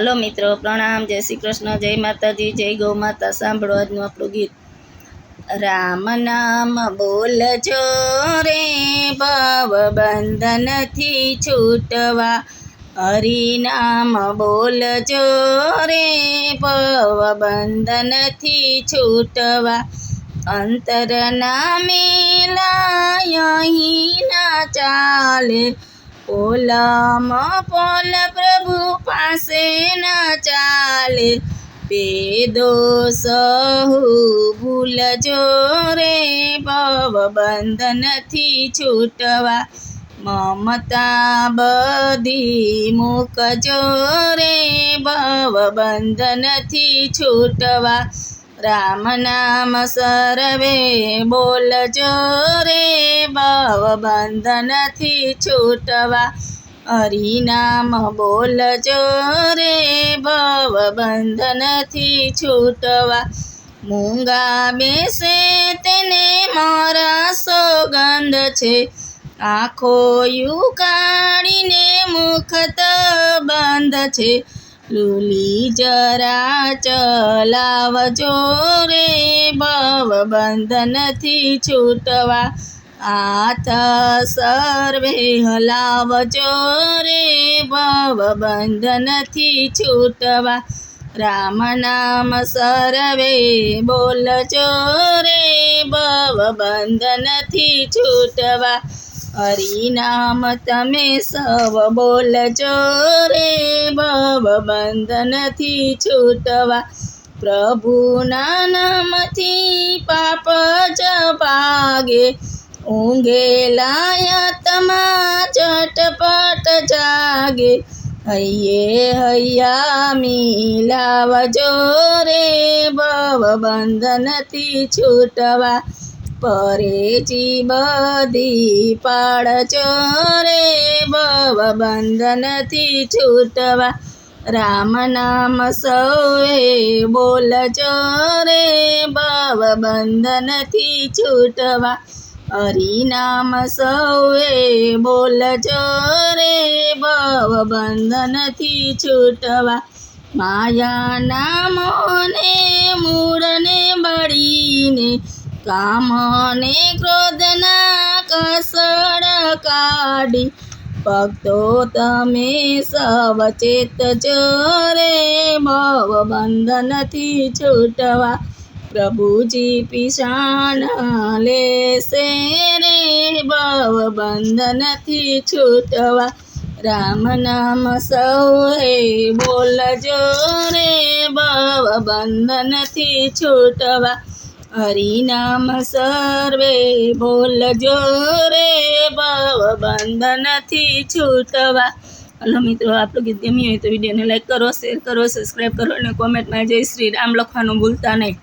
હાલો મિત્રો, પ્રણામ, જય શ્રી કૃષ્ણ, જય માતાજી, જય ગૌ માતા, સાંભળો આજનું આપણું ગીત. રામ નામ બોલજો રે ભવ બંધનથી છૂટવા. હરિનામ બોલજો રે ભવ બંધનથી છૂટવા. અંતરના મેલા અહીં ના ચાલે. પોલમ પોલ પ્રભુ પાસે ન ચાલે. પેદો સહુ ભૂલજો રે ભવ બંધનથી છૂટવા. મમતા બધી મૂકજો રે ભવ બંધનથી છૂટવા. રામ નામ સરવે બોલજો રે, ભવ બંધનથી છૂટવા. હરિનામ બોલજો રે, ભવ બંધનથી છૂટવા. મૂંગા બેસે તેને મારા સોગંધ છે. આંખો યુ કાઢીને મુખ તો બંધ છે. લૂલી જરા ચલાવજો રે ભવ બંધનથી છૂટવા. આથ સર્વે હલાવજો રે ભવ બંધનથી છૂટવા. રામ નામ સર્વે બોલજો રે ભવ બંધનથી છૂટવા. હરિનામ તમે સવ બોલજો રે બંધનથી છૂટવા. પ્રભુના નામથી પાપ જ ભાગે. ઊંઘેલા તમા ચટપટ જાગે. હૈયે હૈયા મિલાવજો રે ભવ બંધનથી છૂટવા. પરેજી બધી પાડજો રે ભવ બંધનથી છૂટવા. રામ નામ સૌએ બોલજો રે, ભાવ બંધનથી છૂટવા. હરિનામ સૌએ બોલજો રે, ભાવ બંધનથી છૂટવા. માયા નામોને, મૂળને, બળીને, કામને, ક્રોધના કસડ કાઢી. ભક્તો તમે સવચેત ચેતજો રે, ભવ બંધનથી છૂટવા. પ્રભુજી પિશાન લેશે રે, ભવ બંધનથી છૂટવા. રામ નામ સૌએ બોલજો રે, ભવ બંધનથી છૂટવા. હરિનામ સર્વે બોલજો રે ભવ બંધનથી છૂટવા. હલો મિત્રો, આપણું ગીત ગમ્યું હોય તો વિડીયોને લાઈક કરો શેર કરો સબસ્ક્રાઈબ કરો અને કોમેન્ટમાં જય શ્રી રામ લખવાનું ભૂલતા નહીં.